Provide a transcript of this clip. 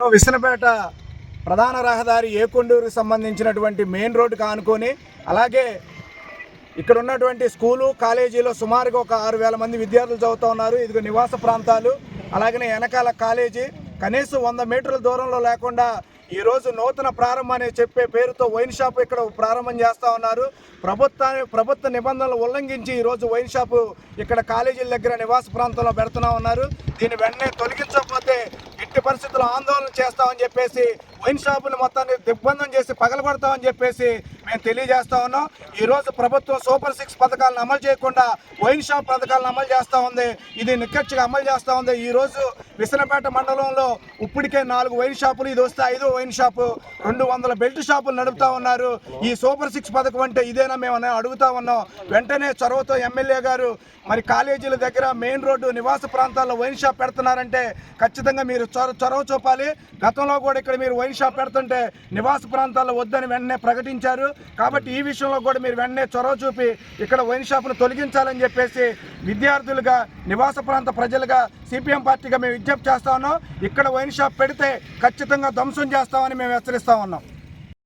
విసనపేట ప్రధాన రహదారి ఏకొండూరుకు సంబంధించినటువంటి మెయిన్ రోడ్డుకు ఆనుకొని అలాగే ఇక్కడ ఉన్నటువంటి స్కూలు కాలేజీలో సుమారుగా ఒక ఆరు వేల మంది విద్యార్థులు చదువుతూ ఉన్నారు. ఇది నివాస ప్రాంతాలు అలాగనే వెనకాల కాలేజీ. కనీసం వంద మీటర్ల దూరంలో లేకుండా ఈ రోజు నూతన ప్రారంభం అనే చెప్పే పేరుతో వైన్ షాప్ ఇక్కడ ప్రారంభం చేస్తా ఉన్నారు. ప్రభుత్వ ప్రభుత్వ నిబంధనలు ఉల్లంఘించి ఈ రోజు వైన్ షాపు ఇక్కడ కాలేజీల దగ్గర నివాస ప్రాంతంలో పెడుతున్నా ఉన్నారు. దీన్ని వెంటనే తొలగించకపోతే ఎట్టి పరిస్థితుల్లో ఆందోళన చేస్తామని చెప్పేసి వైన్ షాపులు మొత్తాన్ని దిగ్బంధం చేసి పగలగొడతామని చెప్పేసి మేము తెలియజేస్తా ఉన్నాం. ఈ రోజు ప్రభుత్వం సూపర్ సిక్స్ పథకాలను అమలు చేయకుండా వైన్ షాప్ పథకాలను అమలు చేస్తూ ఉంది. ఇది నిక్కచ్చిగా అమలు చేస్తూ ఉంది. ఈ రోజు విసనపేట మండలంలో ఇప్పటికే నాలుగు వైన్ షాపులు ఇది వస్తే ఐదో వైన్ షాపు రెండు వందల బెల్ట్ షాపులు నడుపుతా ఉన్నారు. ఈ సూపర్ సిక్స్ పథకం అంటే ఇదేనా మేము అడుగుతా ఉన్నాం. వెంటనే చొరవతో ఎమ్మెల్యే గారు మరి కాలేజీల దగ్గర మెయిన్ రోడ్డు నివాస ప్రాంతాల్లో వైన్ షాప్ పెడుతున్నారంటే ఖచ్చితంగా మీరు వారు చొరవ చూపాలి. గతంలో కూడా ఇక్కడ మీరు వైన్ షాప్ పెడుతుంటే నివాస ప్రాంతాల్లో వద్దని వెంటనే ప్రకటించారు. కాబట్టి ఈ విషయంలో కూడా మీరు వెంటనే చొరవ చూపి ఇక్కడ వైన్ షాప్ను తొలగించాలని చెప్పేసి విద్యార్థులుగా నివాస ప్రాంత ప్రజలుగా సిపిఎం పార్టీగా మేము విజ్ఞప్తి చేస్తా ఉన్నాం. ఇక్కడ వైన్ షాప్ పెడితే ఖచ్చితంగా ధ్వంసం చేస్తామని మేము హెచ్చరిస్తా ఉన్నాం.